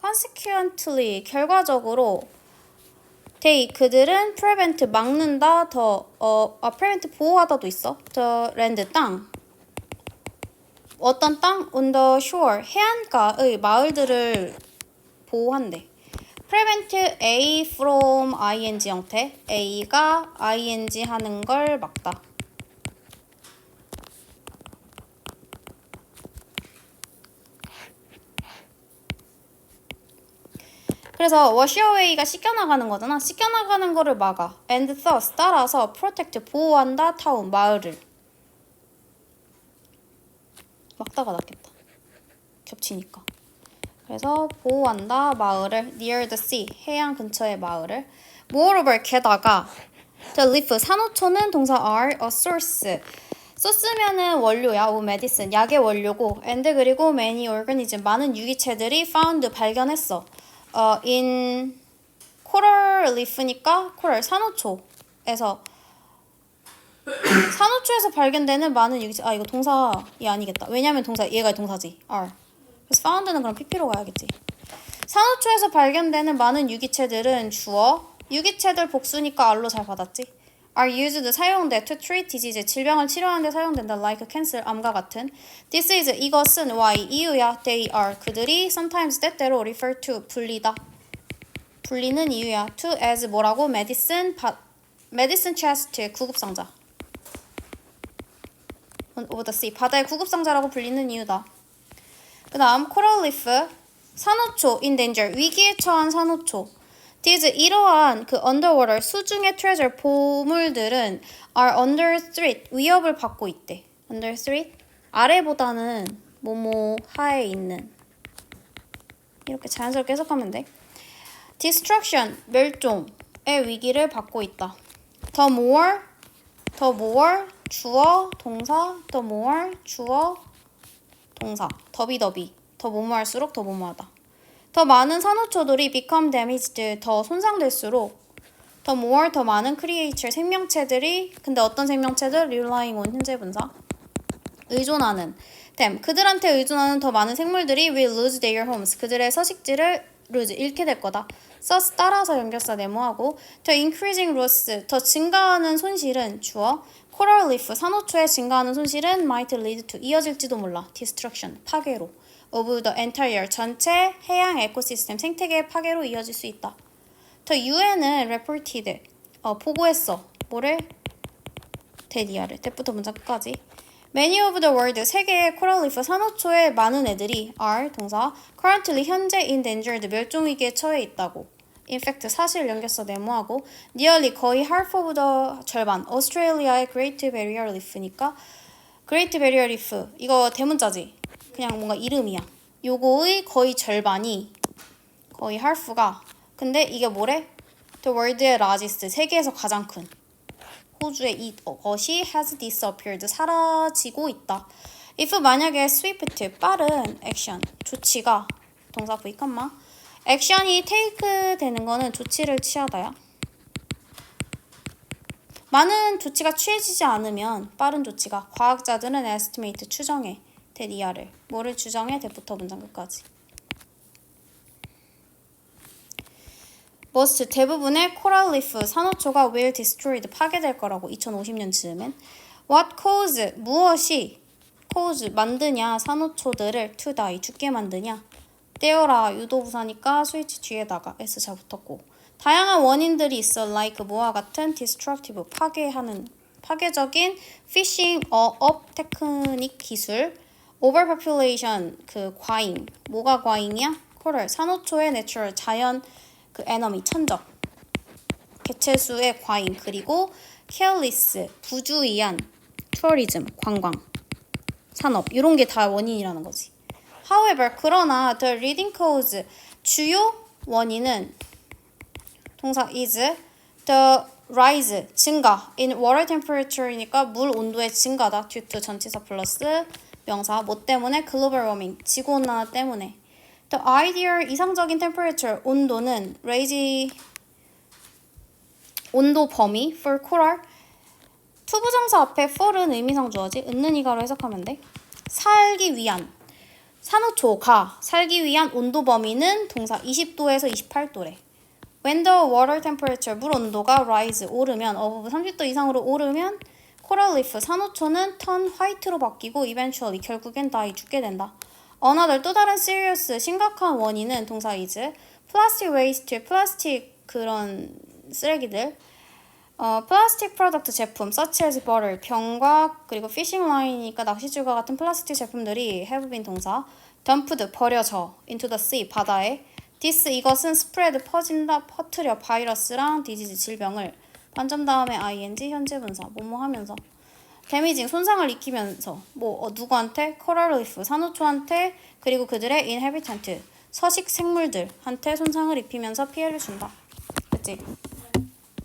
consequently 결과적으로 they 그들은 prevent 막는다 더 어, 아 prevent 보호하다도 있어. the land 땅 어떤 땅 on the shore 해안가의 마을들을 보호한대. prevent A from ing 형태 A가 ing 하는 걸 막다. 그래서 wash away가 씻겨나가는 거잖아. 씻겨나가는 거를 막아. and thus 따라서 protect 보호한다 타운 마을을. 막다가 낫겠다. 겹치니까. 그래서 보호한다 마을을 near the sea 해안 근처의 마을을. moreover 게다가 the leaf 산호초는 동사 are a source. 소스면은 원료야, o medicine 약의 원료고, and 그리고 many organism 많은 유기체들이 found 발견했어. 어, in coral reef니까 coral 산호초에서 산호초에서 발견되는 많은 유기체 아 이거 동사이 아니겠다. 왜냐면 동사 얘가 동사지. R. 그래서 found는 그럼 PP로 가야겠지. 산호초에서 발견되는 많은 유기체들은 주어 유기체들 복수니까 R로 잘 받았지. Are used 사용돼 to treat disease 질병을 치료하는 데 사용된다 like cancer 암과 같은 this is 이것은 why 이유야 they are 그들이 sometimes 때때로 refer to 불리다 불리는 이유야 to as 뭐라고 medicine 바, medicine chest 구급상자 of the sea 바다의 구급상자라고 불리는 이유다 그 다음 coral reef 산호초 in danger 위기에 처한 산호초 These 이러한 그 underwater 수중의 treasure 보물들은 are under threat 위협을 받고 있대. under threat 아래보다는 뭐뭐 하에 있는 이렇게 자연스럽게 해석하면 돼. destruction 멸종의 위기를 받고 있다. the more the more 주어 동사 the more 주어 동사 더비더비 더 뭐뭐할수록 더 뭐뭐하다. 더 많은 산호초들이 become damaged 더 손상될수록 더 more 더 많은 creature 생명체들이 근데 어떤 생명체들 relying on 현재 분사 의존하는 them 그들한테 의존하는 더 많은 생물들이 will lose their homes 그들의 서식지를 lose 잃게 될 거다. thus 따라서 연결사 네모하고 the increasing loss 더 증가하는 손실은 주어 coral reef 산호초의 증가하는 손실은 might lead to 이어질지도 몰라 destruction 파괴로 of the entire 전체 해양 에코시스템 생태계 파괴로 이어질 수 있다. The UN은 reported 어, 보고했어. 뭐를? 데디아를. 때부터 문장 끝까지. Many of the world 세계의 코랄 리프 산호초의 많은 애들이 are 동사 currently 현재 in dangered 멸종 위기에 처해 있다고. In fact 사실 연결사 네모하고 nearly 거의 half of the 절반 오스트레일리아의 Great Barrier Reef니까 Great Barrier Reef 이거 대문자지. 그냥 뭔가 이름이야. 요거의 거의 절반이 거의 할프가 근데 이게 뭐래? The world의 largest 세계에서 가장 큰 호주의 이것이 has disappeared 사라지고 있다. if 만약에 swift 빠른 액션 조치가 동사 V 컴마 액션이 take 되는 거는 조치를 취하다야. 많은 조치가 취해지지 않으면 빠른 조치가 과학자들은 estimate 추정해 대리아를. 뭐를 추정해 대부터 문장 끝까지. Most 대부분의 코랄 리프 산호초가 will destroyed 파괴될 거라고 2050년 즈음엔. What cause 무엇이 cause 만드냐 산호초들을 to die 죽게 만드냐. 떼어라 유도부사니까 스위치 뒤에다가 s 잘 붙었고. 다양한 원인들이 있어 like 뭐와 같은 destructive 파괴하는 파괴적인 fishing 어업 테크닉 기술 overpopulation 그 과잉 뭐가 과잉이야? 코럴 산호초의 내추럴 자연 그 에너미 천적 개체수의 과잉 그리고 careless 부주의한 tourism 관광 산업 이런 게 다 원인이라는 거지. However 그러나 the leading cause 주요 원인은 동사 is the rise 증가 in water temperature니까 물 온도의 증가다 due to 전치사 플러스 명사 뭐 때문에 글로벌 워밍 지구 온난화 때문에. The ideal 이상적인 temperature 온도는 raise 온도 범위 for coral 투부정사 앞에 for은 의미상 주어지 은는 이가로 해석하면 돼. 살기 위한 산호초가 살기 위한 온도 범위는 동사 20도에서 28도래. When the water temperature 물 온도가 rise 오르면 above 30도 이상으로 오르면 reef 산호초는 turn white로 바뀌고 eventually 결국엔 die 죽게 된다. Another 또 다른 serious 심각한 원인은 동사 is plastic waste 플라스틱 그런 쓰레기들 어, 플라스틱 프로덕트 제품 such as bottle, 병과 그리고 피싱 라인이니까 낚시줄과 같은 플라스틱 제품들이 have been 동사 dumped 버려져 into the sea 바다에 this 이것은 spread 퍼진다 퍼트려 바이러스랑 디지즈 질병을 반점 다음에 ing 현재 분사 뭐뭐 하면서 데미징 손상을 입히면서 뭐 어, 누구한테 코랄 리프 산호초한테 그리고 그들의 inhabitant 서식 생물들한테 손상을 입히면서 피해를 준다. 그치?